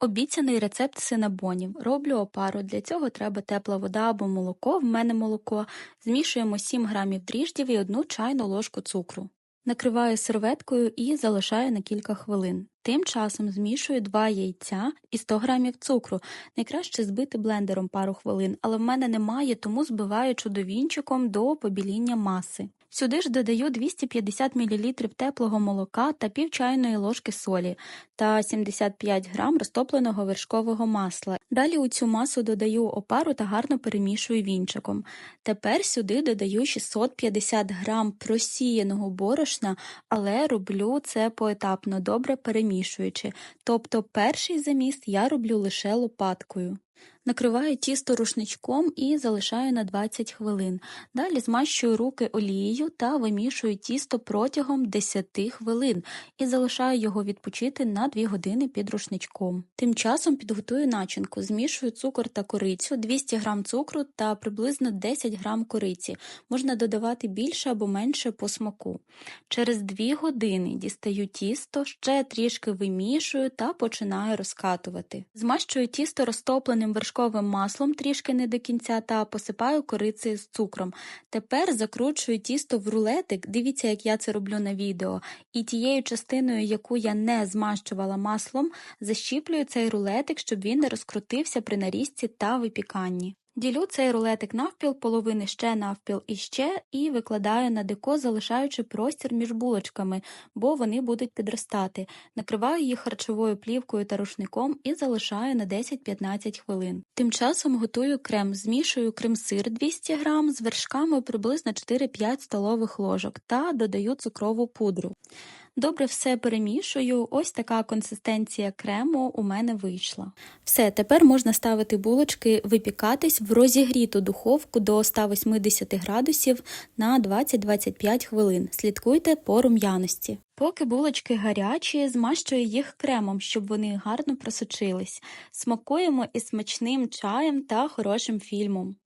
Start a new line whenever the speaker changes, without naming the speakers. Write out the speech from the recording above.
Обіцяний рецепт синабонів. Роблю опару. Для цього треба тепла вода або молоко, в мене молоко. Змішуємо 7 грамів дріждів і 1 чайну ложку цукру. Накриваю серветкою і залишаю на кілька хвилин. Тим часом змішую 2 яйця і 100 грамів цукру. Найкраще збити блендером пару хвилин, але в мене немає, тому збиваю чудовінчиком до побіління маси. Сюди ж додаю 250 мл теплого молока та пів чайної ложки солі та 75 грам розтопленого вершкового масла. Далі у цю масу додаю опару та гарно перемішую вінчиком. Тепер сюди додаю 650 грам просіяного борошна, але роблю це поетапно, добре перемішуючи. Тобто перший заміс я роблю лише лопаткою. Накриваю тісто рушничком і залишаю на 20 хвилин. Далі змащую руки олією та вимішую тісто протягом 10 хвилин і залишаю його відпочити на 2 години під рушничком. Тим часом підготую начинку. Змішую цукор та корицю, 200 г цукру та приблизно 10 г кориці. Можна додавати більше або менше по смаку. Через 2 години дістаю тісто, ще трішки вимішую та починаю розкатувати. Змащую тісто розтопленим вершковим маслом трішки не до кінця та посипаю корицею з цукром. Тепер закручую тісто в рулетик, дивіться, як я це роблю на відео, і тією частиною, яку я не змащувала маслом, защіплюю цей рулетик, щоб він не розкрутився при нарізці та випіканні. Ділю цей рулетик навпіл, половини ще навпіл і ще, і викладаю на деко, залишаючи простір між булочками, бо вони будуть підростати. Накриваю їх харчовою плівкою та рушником і залишаю на 10-15 хвилин. Тим часом готую крем, змішую крем-сир 200 г з вершками приблизно 4-5 столових ложок та додаю цукрову пудру. Добре все перемішую, ось така консистенція крему у мене вийшла. Все, тепер можна ставити булочки випікатись в розігріту духовку до 180 градусів на 20-25 хвилин. Слідкуйте по рум'яності. Поки булочки гарячі, змащую їх кремом, щоб вони гарно просочились. Смакуємо із смачним чаєм та хорошим фільмом.